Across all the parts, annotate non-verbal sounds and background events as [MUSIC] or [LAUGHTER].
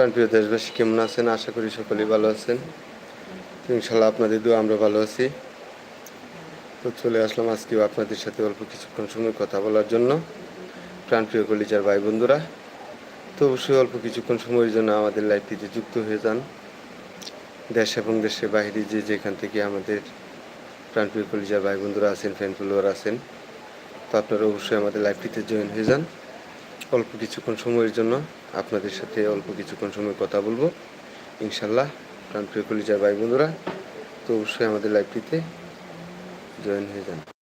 প্রাণপ্রিয় দেশবাসী, কেমন আছেন? আশা করি সকলেই ভালো আছেন। ইনশাল্লাহ আপনাদের দু আমরা ভালো আছি। তো চলে আসলাম আজকেও আপনাদের সাথে অল্প কিছুক্ষণ সময় কথা বলার জন্য। প্রাণপ্রিয় কলিজার ভাই বন্ধুরা, তো অবশ্যই অল্প কিছুক্ষণ সময়ের জন্য আমাদের লাইফটিতে যুক্ত হয়ে যান। দেশ এবং দেশের বাইরে যে যেখান থেকে আমাদের প্রাণপ্রিয় কলিজার ভাই বন্ধুরা আছেন ফ্যান ফলোয়ার আছেন, তো আপনারা অবশ্যই আমাদের লাইফটিতে জয়েন হয়ে যান। অল্প কিছুক্ষণ সময়ের জন্য আপনাদের সাথে অল্প কিছুক্ষণ সময় কথা বলব। ইনশাল্লাহ প্রাণপ্রিয় কলিজার ভাই বন্ধুরা তো অবশ্যই আমাদের লাইফটিতে জয়েন হয়ে যান।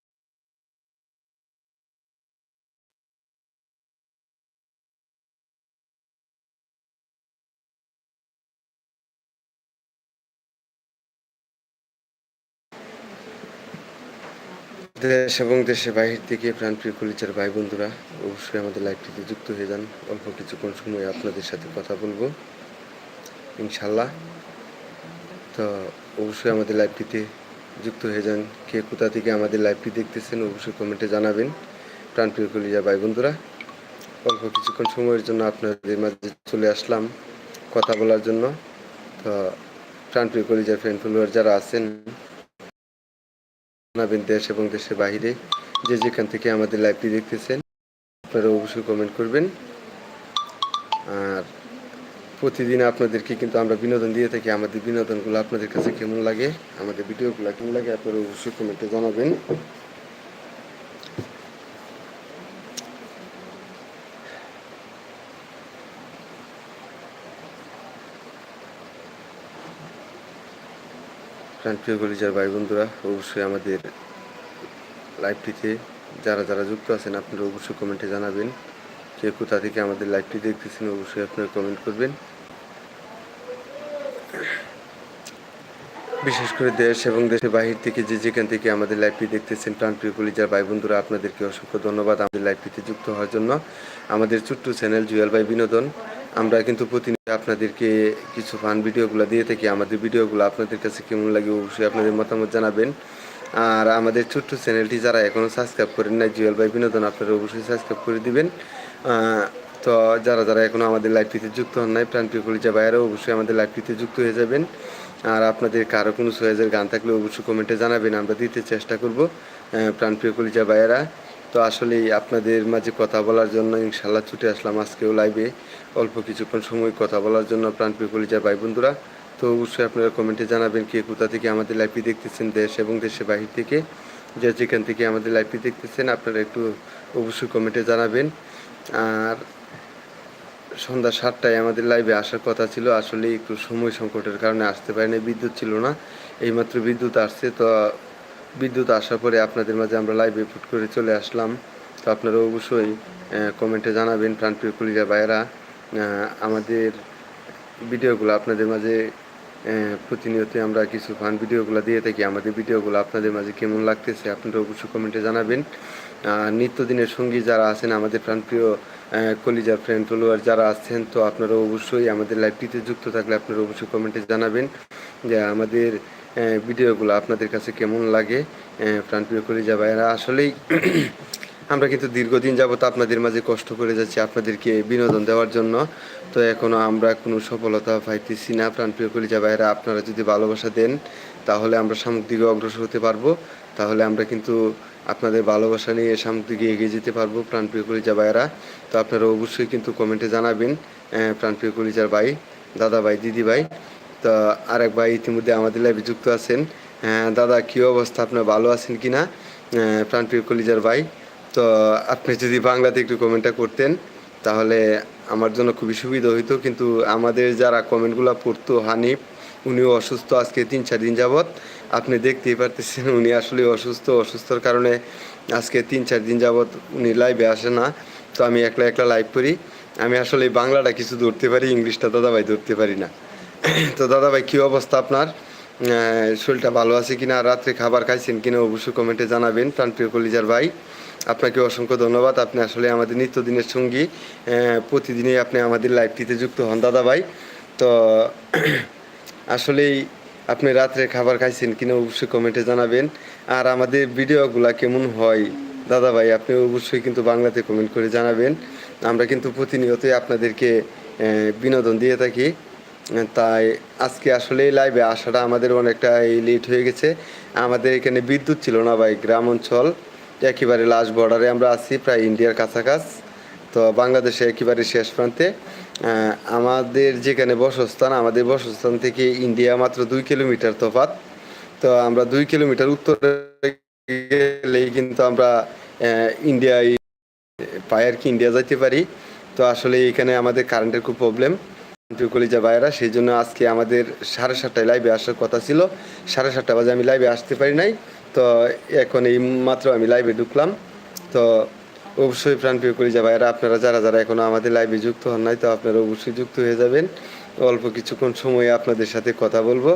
দেশ এবং দেশের বাহির থেকে প্রাণপ্রিয় কলিজার ভাই বন্ধুরা অবশ্যই আমাদের লাইভটিতে যুক্ত হয়ে যান। অল্প কিছুক্ষণ সময় আপনাদের সাথে কথা বলব ইনশাল্লাহ তো অবশ্যই আমাদের লাইভটিতে যুক্ত হয়ে যান। কে কোথা থেকে আমাদের লাইভটি দেখতেছেন, অবশ্যই কমেন্টে জানাবেন। প্রাণপ্রিয় কলিজার ভাই বন্ধুরা অল্প কিছুক্ষণ সময়ের জন্য আপনাদের মাঝে চলে আসলাম কথা বলার জন্য। তো প্রাণপ্রিয় কলিজার ফ্রেন্ড ফলোয়ার যারা আছেন জানাবেন দেশ এবং দেশের বাহিরে যে যেখান থেকে আমাদের লাইভটি দেখতেছেন, আপনারা অবশ্যই কমেন্ট করবেন। আর প্রতিদিন আপনাদেরকে কিন্তু আমরা বিনোদন দিয়ে থাকি। আমাদের বিনোদনগুলো আপনাদের কাছে কেমন লাগে, আমাদের ভিডিওগুলো কেমন লাগে, আপনারা অবশ্যই কমেন্টে জানাবেন। প্রাণপ্রিয় কলিজার ভাই বন্ধুরা, অবশ্যই আমাদের লাইভটিতে যারা যারা যুক্ত আছেন, আপনারা অবশ্যই কমেন্টে জানাবেন কে কোথা থেকে আমাদের লাইভটি দেখতেছেন, অবশ্যই আপনারা কমেন্ট করবেন। বিশেষ করে দেশ এবং দেশের বাহির থেকে যে যেখান থেকে আমাদের লাইভটি দেখতেছেন প্রাণপ্রিয় কলিজার ভাই বন্ধুরা, আপনাদেরকে অসংখ্য ধন্যবাদ আমাদের লাইভটিতে যুক্ত হওয়ার জন্য। আমাদের ছোট্ট চ্যানেল জুয়েল ভাই বিনোদন আমরা কিন্তু প্রতিনিয়ত আপনাদেরকে কিছু ফান ভিডিওগুলো দিয়ে থাকি। আমাদের ভিডিওগুলো আপনাদের কাছে কেমন লাগে অবশ্যই আপনাদের মতামত জানাবেন। আর আমাদের ছোট্ট চ্যানেলটি যারা এখনও সাবস্ক্রাইব করেন না জুয়েল ভাই বিনোদন, আপনারা অবশ্যই সাবস্ক্রাইব করে দিবেন। তো যারা যারা এখনও আমাদের লাইভটিতে যুক্ত হন নাই প্রাণপ্রিয় কলিজা ভাইয়েরাও অবশ্যই আমাদের লাইভটিতে যুক্ত হয়ে যাবেন। আর আপনাদের কারও কোনো সয়েজের গান থাকলে অবশ্যই কমেন্টে জানাবেন, আমরা দিতে চেষ্টা করব প্রাণপ্রিয় কলিজা ভাইয়েরা। তো আসলে আপনাদের মাঝে কথা বলার জন্য ইনশাল্লাহ ছুটে আসলাম আজকেও লাইভে অল্প কিছুক্ষণ সময় কথা বলার জন্য প্রাণপ্রিয় কলিজার ভাই বন্ধুরা। তো অবশ্যই আপনারা কমেন্টে জানাবেন কে কোথা থেকে আমাদের লাইভটি দেখতেছেন দেশ এবং দেশের বাহির থেকে। যে যেখান থেকে আমাদের লাইভটি দেখতেছেন আপনারা একটু অবশ্যই কমেন্টে জানাবেন। আর সন্ধ্যা সাতটায় আমাদের লাইভে আসার কথা ছিল আসলে একটু সময় সংকটের কারণে আসতে পারেনি, বিদ্যুৎ ছিল না। এইমাত্র বিদ্যুৎ আসছে, তো বিদ্যুৎ আসার পরে আপনাদের মাঝে আমরা লাইভে ফুট করে চলে আসলাম। তো আপনারা অবশ্যই কমেন্টে জানাবেন, প্রাণপ্রিয় কলিজা ভাইয়েরা। আমাদের ভিডিওগুলো আপনাদের মাঝে প্রতিনিয়ত আমরা কিছু ফান ভিডিওগুলো দিয়ে থাকি। আমাদের ভিডিওগুলো আপনাদের মাঝে কেমন লাগতেছে আপনারা অবশ্যই কমেন্টে জানাবেন। নিত্যদিনের সঙ্গী যারা আছেন, আমাদের প্রাণপ্রিয় কলিজার ফ্রেন্ড ফলোয়ার যারা আছেন, তো আপনারা অবশ্যই আমাদের লাইভটিতে যুক্ত থাকলে আপনারা অবশ্যই কমেন্টে জানাবেন। যে আমাদের ভিডিওগুলো আপনাদের কাছে কেমন লাগে? প্রাণপ্রিয় কলিজা ভাইয়েরা, আসলেই [CLEARS THROAT] আমরা কিন্তু দীর্ঘদিন যাবত আপনাদের মাঝে কষ্ট করে যাচ্ছি আপনাদেরকে বিনোদন দেওয়ার জন্য। তো এখনও আমরা কোনো সফলতা পাইতেছি না। প্রাণপ্রিয় কলিজা ভাইয়েরা, আপনারা যদি ভালোবাসা দেন, তাহলে আমরা সামগ্রিক অগ্রসর হতে পারব। তাহলে আমরা কিন্তু আপনাদের ভালোবাসা নিয়ে সামুক দিকে এগিয়ে যেতে পারব, প্রাণপ্রিয় কলিজা ভাইয়েরা। তো আপনারা অবশ্যই কিন্তু কমেন্টে জানাবেন প্রাণপ্রিয় কলিজার ভাই, দাদা ভাই, দিদি ভাই। তো আরেক ভাই ইতিমধ্যে আমাদের লাইভে যুক্ত আছেন। দাদা, কী অবস্থা? আপনার ভালো আছেন কি না প্রাণপ্রিয় কলিজার ভাই। তো আপনি যদি বাংলাতে একটু কমেন্টটা করতেন, তাহলে আমার জন্য খুবই সুবিধা হইতো। কিন্তু আমাদের যারা কমেন্টগুলো পড়তো, হানিফ, উনিও অসুস্থ আজকে তিন, চার দিন যাবৎ। আপনি দেখতেই পারতেছেন, উনি আসলে অসুস্থ। অসুস্থর কারণে আজকে তিন, চার দিন যাবৎ উনি লাইভে আসে না। তো আমি একলা একলা লাইভ করি। আমি আসলে বাংলাটা কিছু ধরতে পারি, ইংলিশটা দাদাভাই ধরতে পারি না। তো দাদাভাই, কী অবস্থা আপনার? শরীরটা ভালো আছে কিনা? রাত্রে খাবার খাইছেন কিনা অবশ্যই কমেন্টে জানাবেন, প্রাণপ্রিয় কলিজার ভাই। আপনাকে অসংখ্য ধন্যবাদ। আপনি আসলে আমাদের নিত্যদিনের সঙ্গী। প্রতিদিনই আপনি আমাদের লাইভটিতে যুক্ত হন দাদা ভাই তো, আসলেই আপনি রাত্রে খাবার খাইছেন কিনা অবশ্যই কমেন্টে জানাবেন। আর আমাদের ভিডিওগুলো কেমন হয় দাদা ভাই আপনি অবশ্যই কিন্তু বাংলাতে কমেন্ট করে জানাবেন। আমরা কিন্তু প্রতিনিয়তই আপনাদেরকে বিনোদন দিয়ে থাকি। তাই আজকে আসলে লাইভে আসাটা আমাদের অনেকটা লেট হয়ে গেছে। আমাদের এখানে বিদ্যুৎ ছিল না ভাই, গ্রাম অঞ্চল, একেবারে লাস্ট বর্ডারে আমরা আছি, প্রায় ইন্ডিয়ার কাছাকাছি। তো বাংলাদেশে একেবারে শেষ প্রান্তে। আমাদের যেখানে বসস্থান, আমাদের বসস্থান থেকে ইন্ডিয়া মাত্র দুই কিলোমিটার তফাৎ। তো আমরা দুই কিলোমিটার উত্তরে গেলেই কিন্তু আমরা ইন্ডিয়ায় পাই আর কি, ইন্ডিয়া যাইতে পারি। তো আসলে এখানে আমাদের কারেন্টের খুব প্রবলেম কলিজা ভাইয়েরা, সেই জন্য আজকে আমাদের সাড়ে সাতটায় লাইভে আসার কথা ছিল। সাড়ে সাতটা বাজে আমি লাইভে আসতে পারি নাই। তো এখন এই মাত্র আমি লাইভে ঢুকলাম। তো অবশ্যই প্রাণপ্রিয় কলিজা ভাইয়েরা, আপনারা যারা যারা এখনও আমাদের লাইভে যুক্ত হন নাই, তো আপনারা অবশ্যই যুক্ত হয়ে যাবেন। অল্প কিছুক্ষণ সময়ে আপনাদের সাথে কথা বলব।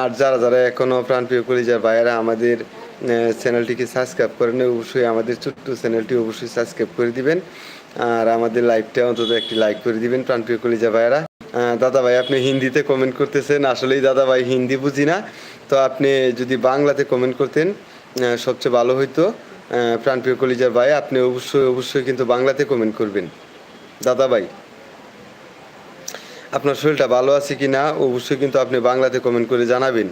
আর যারা যারা এখনও প্রাণপ্রিয় কলিজা ভাইয়েরা, আমাদের চ্যানেলটিকে সাবস্ক্রাইব করেন অবশ্যই আমাদের ছোট্ট চ্যানেলটি অবশ্যই সাবস্ক্রাইব করে দিবেন। আর আমাদের লাইভটা অন্তত একটি লাইক করে দিবেন, প্রাণপ্রিয় কলিজা ভাইয়েরা। দাদা ভাই আপনি হিন্দিতে কমেন্ট করতেছেন। আসলেই দাদা ভাই হিন্দি বুঝি না। তো আপনি যদি বাংলাতে কমেন্ট করতেন সবচেয়ে ভালো হইতো। প্রাণপ্রিয় কলিজার ভাই, আপনি অবশ্যই অবশ্যই কিন্তু বাংলাতে কমেন্ট করবেন। দাদা ভাই আপনার শরীরটা ভালো আছে কি না অবশ্যই কিন্তু আপনি বাংলাতে কমেন্ট করে জানাবেন।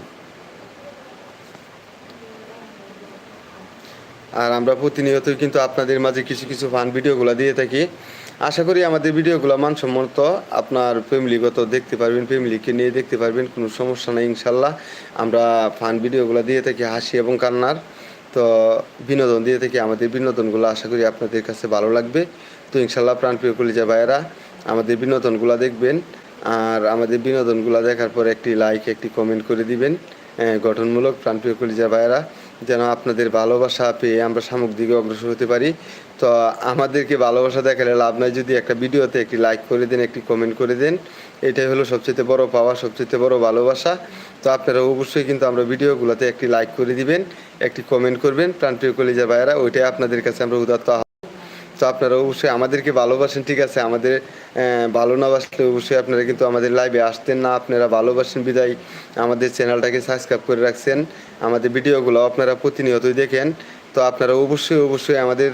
আর আমরা প্রতিনিয়ত কিন্তু আপনাদের মাঝে কিছু কিছু ফান ভিডিওগুলো দিয়ে থাকি। আশা করি আমাদের ভিডিওগুলো মানসম্মত আপনার ফ্যামিলিগত দেখতে পারবেন ফ্যামিলিকে নিয়ে দেখতে পারবেন, কোনো সমস্যা নেই ইনশাল্লাহ। আমরা ফান ভিডিওগুলো দিয়ে থাকি হাসি এবং কান্নার। তো বিনোদন দিয়ে থাকি আমাদের বিনোদনগুলো আশা করি আপনাদের কাছে ভালো লাগবে। তো ইনশাল্লাহ প্রাণপ্রিয় কলিজা ভাইয়েরা, আমাদের বিনোদনগুলো দেখবেন। আর আমাদের বিনোদনগুলো দেখার পর একটি লাইক একটি কমেন্ট করে দিবেন। গঠনমূলক প্রাণপ্রিয় কলিজা ভাইয়েরা। যেন আপনাদের ভালোবাসা পেয়ে আমরা সামগ্রিক দিকে অগ্রসর হতে পারি। তো আমাদেরকে ভালোবাসা দেখালে লাভ নাই যদি একটা ভিডিওতে একটি লাইক করে দেন, একটি কমেন্ট করে দেন। এটাই হলো সবচেয়ে বড় পাওয়া সবচেয়ে বড় ভালোবাসা। তো আপনারা অবশ্যই কিন্তু আমরা ভিডিওগুলোতে একটি লাইক করে দিবেন, একটি কমেন্ট করবেন। প্রাণপ্রিয় কলিজা ভাইয়েরা, ওইটাই আপনাদের কাছে আমরা উদাত্ত তো আপনারা অবশ্যই আমাদেরকে ভালোবাসেন, ঠিক আছে? আমাদের ভালো না বাসলে অবশ্যই আপনারা কিন্তু আমাদের লাইভে আসতেন না। আপনারা ভালোবাসেন, বিদায়। আমাদের চ্যানেলটাকে সাবস্ক্রাইব করে রাখছেন। আমাদের ভিডিওগুলো আপনারা প্রতিনিয়তই দেখেন। তো আপনারা অবশ্যই অবশ্যই আমাদের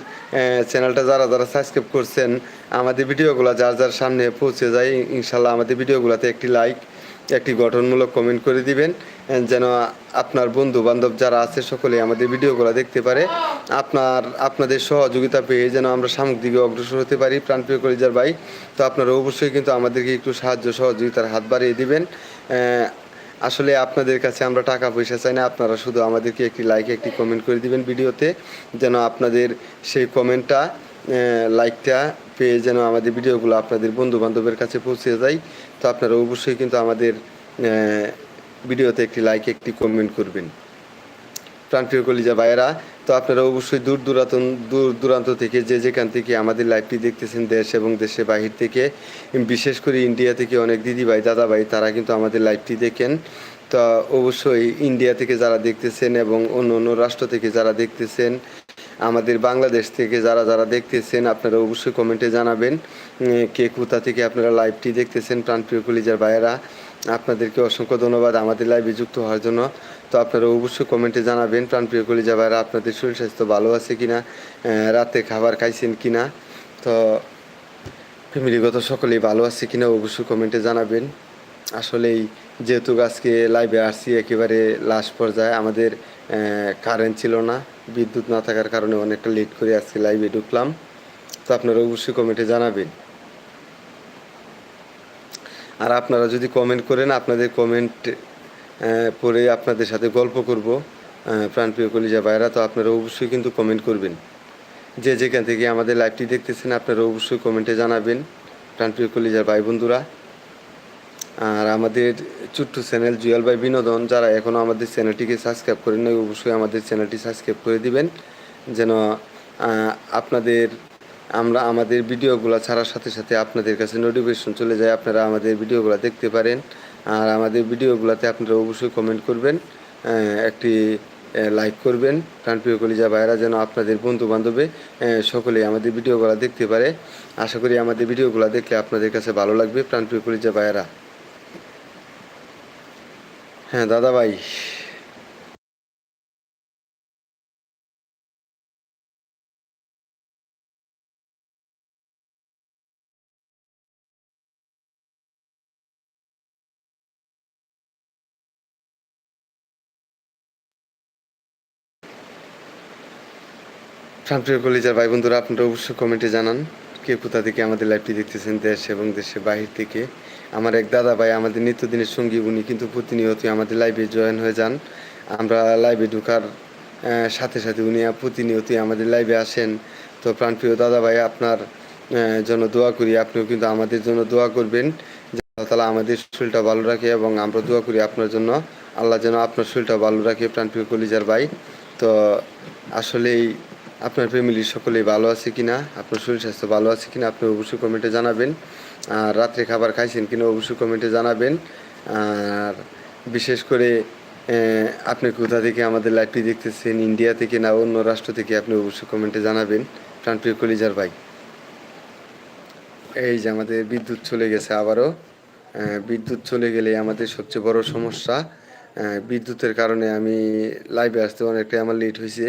চ্যানেলটা যারা যারা সাবস্ক্রাইব করছেন, আমাদের ভিডিওগুলো যার যার সামনে পৌঁছে যায়, ইনশাল্লাহ আমাদের ভিডিওগুলোতে একটি লাইক একটি গঠনমূলক কমেন্ট করে দিবেন যেন আপনার বন্ধু বান্ধব যারা আছে সকলে আমাদের ভিডিওগুলো দেখতে পারে। আপনার, আপনাদের সহযোগিতা পেয়ে যেন আমরা সামগ্রিক দিকে অগ্রসর হতে পারি। প্রাণপ্রিয় কলিজার ভাই, তো আপনারা অবশ্যই কিন্তু আমাদেরকে একটু সাহায্য সহযোগিতার হাত বাড়িয়ে দিবেন। আসলে আপনাদের কাছে আমরা টাকা পয়সা চাই না, আপনারা শুধু আমাদেরকে একটি লাইক একটি কমেন্ট করে দিবেন ভিডিওতে, যেন আপনাদের সেই কমেন্টটা লাইকটা পেয়ে যেন আমাদের ভিডিওগুলো আপনাদের বন্ধু বান্ধবের কাছে পৌঁছে যায়। তো আপনারা অবশ্যই কিন্তু আমাদের ভিডিওতে একটি লাইক একটি কমেন্ট করবেন। প্রাণপ্রিয় কলিজা ভাইয়েরা, তো আপনারা অবশ্যই দূর দূরান্ত দূর দূরান্ত থেকে যে যেখান থেকে আমাদের লাইভটি দেখতেছেন দেশ এবং দেশের বাহির থেকে, বিশেষ করে ইন্ডিয়া থেকে অনেক দিদি ভাই, দাদা ভাই, তারা কিন্তু আমাদের লাইভটি দেখেন। তো অবশ্যই ইন্ডিয়া থেকে যারা দেখতেছেন এবং অন্য অন্য রাষ্ট্র থেকে যারা দেখতেছেন আমাদের বাংলাদেশ থেকে যারা যারা দেখতেছেন আপনারা অবশ্যই কমেন্টে জানাবেন কে কোথা থেকে আপনারা লাইভটি দেখতেছেন প্রাণপ্রিয় কলিজার ভাইয়েরা। আপনাদেরকে অসংখ্য ধন্যবাদ আমাদের লাইভে যুক্ত হওয়ার জন্য। তো আপনারা অবশ্যই কমেন্টে জানাবেন প্রাণপ্রিয় কলিজা ভাইয়েরা আপনাদের শরীর স্বাস্থ্য ভালো আছে কিনা আহ, রাতে খাবার খাইছেন কিনা। তো ফ্যামিলিগত সকলেই ভালো আছে কিনা অবশ্যই কমেন্টে জানাবেন। আসলেই যেহেতু আজকে লাইভে আসছি একেবারে লাস্ট পর্যায়ে আমাদের কারেন্ট ছিল না, বিদ্যুৎ না থাকার কারণে অনেকটা লেট করে আজকে লাইভে ঢুকলাম। তো আপনারা অবশ্যই কমেন্টে জানাবেন। আর আপনারা যদি কমেন্ট করেন, আপনাদের কমেন্ট পড়ে আপনাদের সাথে গল্প করব প্রাণপ্রিয় কলিজা ভাইরা তো আপনারা অবশ্যই কিন্তু কমেন্ট করবেন। যে যেখান থেকে আমাদের লাইভটি দেখতেছেন, আপনারা অবশ্যই কমেন্টে জানাবেন। প্রাণপ্রিয় কলিজার ভাই বন্ধুরা আর আমাদের ছোট্ট চ্যানেল জুয়েল ভাই বিনোদন, যারা এখনও আমাদের চ্যানেলটিকে সাবস্ক্রাইব করেন নাই, অবশ্যই আমাদের চ্যানেলটি সাবস্ক্রাইব করে দিবেন, যেন আপনাদের, আমরা আমাদের ভিডিওগুলো ছাড়ার সাথে সাথে আপনাদের কাছে নোটিফিকেশন চলে যায়, আপনারা আমাদের ভিডিওগুলো দেখতে পারেন, আর আমাদের ভিডিওগুলোতে আপনারা অবশ্যই কমেন্ট করবেন একটি লাইক করবেন প্রাণপ্রিয় কলিজা ভাইরা যেন আপনাদের বন্ধু বান্ধবে সকলেই আমাদের ভিডিওগুলো দেখতে পারে। আশা করি আমাদের ভিডিওগুলো দেখলে আপনাদের কাছে ভালো লাগবে প্রাণপ্রিয় কলিজা ভাইয়েরা। হ্যাঁ দাদা ভাই সামসুর কলিজার ভাই বন্ধুরা আপনারা অবশ্যই কমেন্টে জানান কে কোথা থেকে আমাদের লাইভটি দেখতেছেন, দেশ এবং দেশের বাহির থেকে। আমার এক দাদা ভাই, আমাদের নিত্যদিনের সঙ্গী, উনি কিন্তু প্রতিনিয়তই আমাদের লাইভে জয়েন হয়ে যান। আমরা লাইভে ঢোকার সাথে সাথে উনি প্রতিনিয়তই আমাদের লাইভে আসেন। তো প্রাণপ্রিয় দাদা ভাই, আপনার জন্য দোয়া করি, আপনিও কিন্তু আমাদের জন্য দোয়া করবেন। আল্লাহ তালা আমাদের শরীরটা ভালো রাখে এবং আমরা দোয়া করি আপনার জন্য। আল্লাহ যেন আপনার শরীরটা ভালো রাখে, প্রাণপ্রিয় কলিজার ভাই। তো আসলেই আপনার ফ্যামিলির সকলেই ভালো আছে কিনা, আপনার শরীর স্বাস্থ্য ভালো আছে কিনা, আপনি অবশ্যই কমেন্টে জানাবেন। আর রাত্রে খাবার খাইছেন কিনা অবশ্যই কমেন্টে জানাবেন। আর বিশেষ করে আপনি কোথা থেকে আমাদের লাইভটি দেখতেছেন, ইন্ডিয়া থেকে না অন্য রাষ্ট্র থেকে, আপনি অবশ্যই কমেন্টে জানাবেন। প্রাণপ্রিয় কলিজার ভাই। এই যে আমাদের বিদ্যুৎ চলে গেছে আবারও। বিদ্যুৎ চলে গেলে আমাদের সবচেয়ে বড় সমস্যা। বিদ্যুতের কারণে আমি লাইভে আসতে অনেকটাই আমার লেট হয়েছে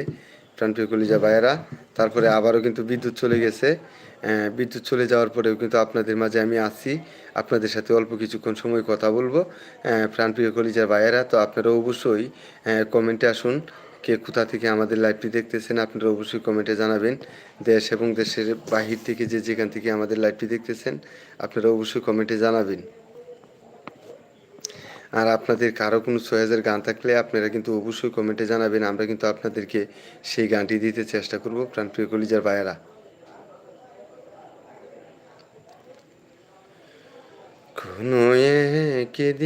প্রাণপ্রিয় কলিজা ভাইয়েরা। তারপরে আবারও কিন্তু বিদ্যুৎ চলে গেছে। বিদ্যুৎ চলে যাওয়ার পরেও কিন্তু আপনাদের মাঝে আমি আছি। আপনাদের সাথে অল্প কিছুক্ষণ সময় কথা বলব। প্রাণপ্রিয় কলিজার ভাইয়েরা, তো আপনারা অবশ্যই কমেন্টে আসুন কে কোথা থেকে আমাদের লাইভটি দেখতেছেন। আপনারা অবশ্যই কমেন্টে জানাবেন। দেশ এবং দেশের বাহির থেকে যে যেখান থেকে আমাদের লাইভটি দেখতেছেন, আপনারা অবশ্যই কমেন্টে জানাবেন। আর আপনাদের কারও কোনো চয়েসের গান থাকলে আপনারা কিন্তু অবশ্যই কমেন্টে জানাবেন। আমরা কিন্তু আপনাদেরকে সেই গানটি দিতে চেষ্টা করব, প্রাণপ্রিয় কলিজার ভাইয়েরা। কোনো একদিন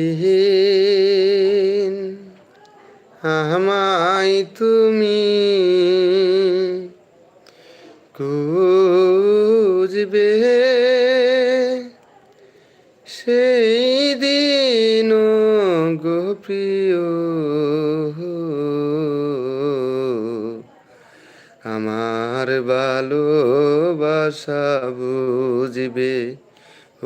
আমায় তুমি খুঁজবে। সেই দিন গো প্রিয় আমার ভালোবাসা বুঝবে। ও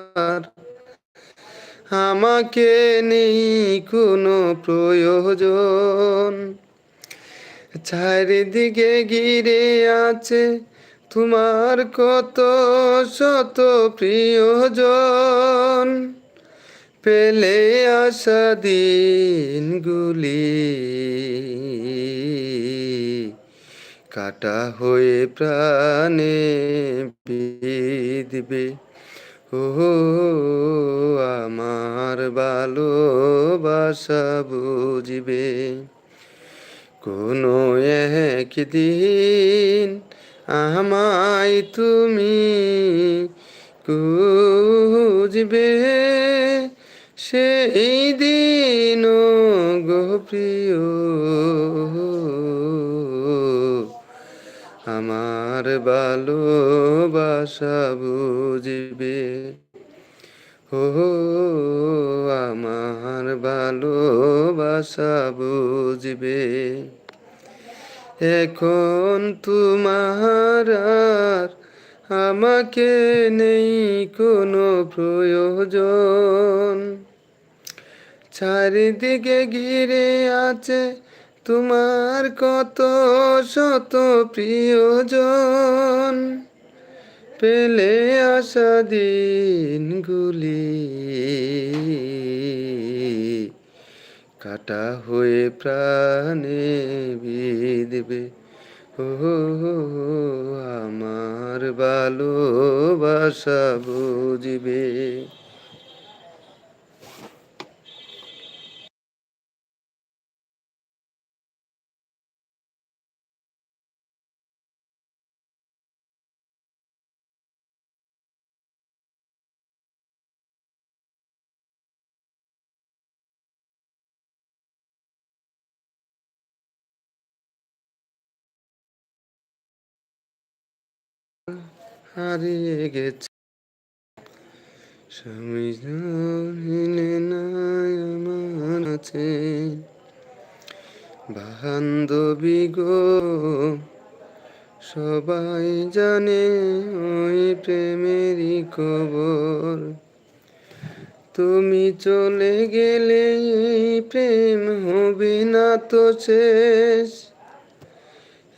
আমাকে নেই কোনো প্রয়োজন। চারিদিকে ঘিরে আছে তোমার কত শত প্রিয়জন। পেলে আসা দিনগুলি কাটা হয়ে প্রাণে বিদবে ও আমার ভালোবাসা বুঝবে। কোনো একদিন আমায় তুমি খুঁজবে। সেই দিন গো প্রিয়। আমার ভালোবাসা বুঝবে। ও আমার ভালোবাসা বুঝবে। এখন তোমার আর আমাকে নেই কোনো প্রয়োজন। চারিদিকে ঘিরে আছে তোমার কত শত প্রিয়জন। পেলে আসা দিনগুলি কাটা হয়ে প্রাণে বিদবে ও, আমার ভালোবাসা বুঝবে। হারিয়ে গেছে। স্বামী আমার আছে। বান্ধবী গো, সবাই জানে ওই প্রেমেরই খবর। তুমি চলে গেলে এই প্রেম হবে না তো শেষ।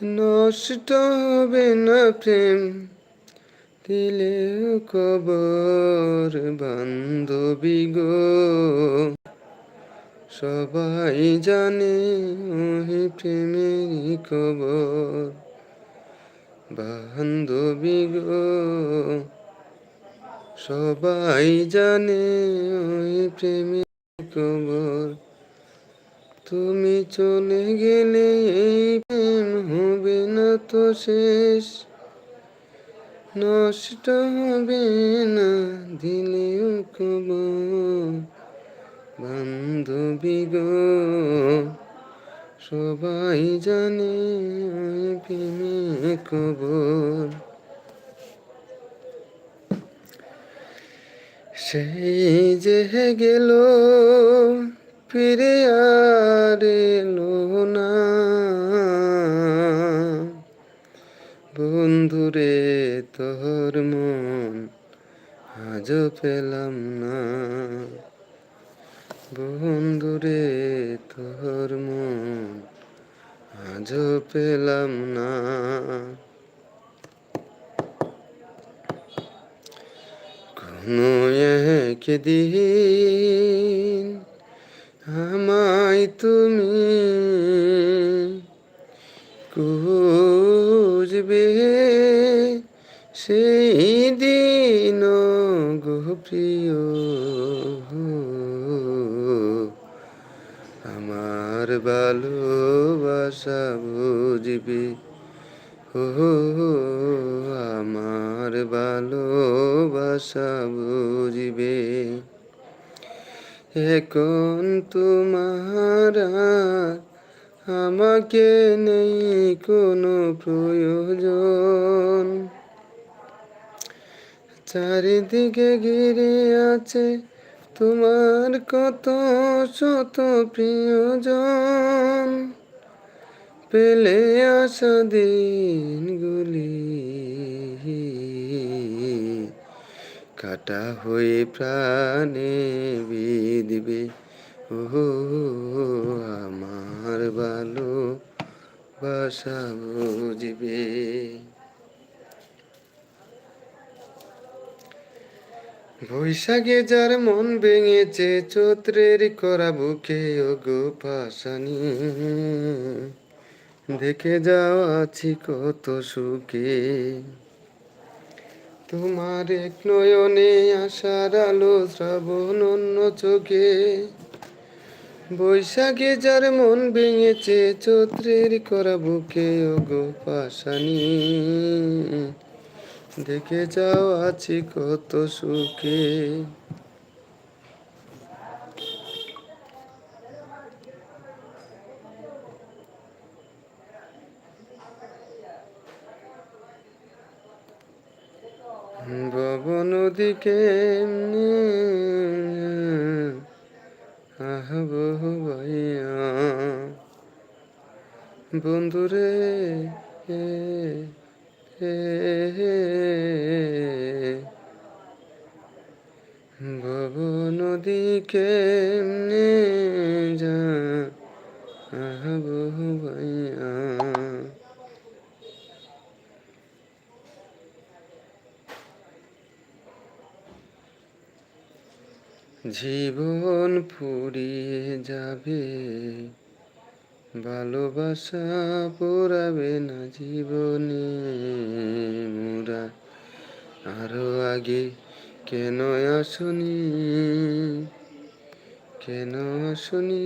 নষ্ট হবে না প্রেম দিলেও কবর বান্ধবী গো। সবাই জানে ওই প্রেমেরই খবর বান্ধবী গো। সবাই জানে ওই প্রেমের খবর তুমি চলে গেলে এই প্রেম হবে না তো শেষ। নষ্ট হবে না, দিলেও খবর বান্ধবী গো, সবাই জানে প্রেমে খবর সেই যে গেল ফিরে আর না। বন্ধুরে, তোর মন আজ পেলাম না। বন্ধুরে, তোর মন আজ পেলাম না। কোনো একদিন আমায় তুমি খুঁজবে সেই দিন প্রিয় আমার ভালোবাসা বুঝবে। ও আমার ভালোবাসা বুঝবে। এখন তোমার আমাকে নেই কোনো প্রয়োজন। চারিদিকে ঘিরে আছে তোমার কত শত প্রিয়জন। পেলে আসা দিনগুলি। কাটা হয়ে প্রাণে বিধবে। ও আমার ভালো বাসা বুঝবে। বৈশাখে যার মন ভেঙেছে, চৈত্রের করা বুকে ও গো পাশানি। দেখে যাও আছি কত সুখে। তোমার এক নয়নে আশার আলো শ্রাবণ অন্য চোখে। বৈশাখে যার মন ভেঙেছে, চৈত্রের করা বুকে গো পাশানি। দেখে যাও আছি কত সুখে। ভব নদীকে আহব ভাইয়া। বন্ধুরে এ, এ, ভব নদীকে যা। ভাইয়া। জীবন ফুরিয়ে যাবে, ভালোবাসা পোড়াবে না জীবনে। মোরা আরও আগে কেন আসনি কেন আসনি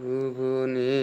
ভুবনে?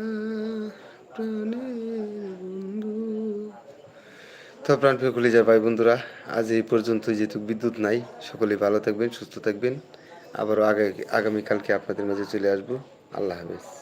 তো প্রাণপ্রিয় যায় ভাই বন্ধুরা, আজ এই পর্যন্ত যেহেতু বিদ্যুৎ নাই। সকলেই ভালো থাকবেন, সুস্থ থাকবেন। আবারও আগে আগামীকালকে আপনাদের মাঝে চলে আসব। আল্লাহ হাফেজ।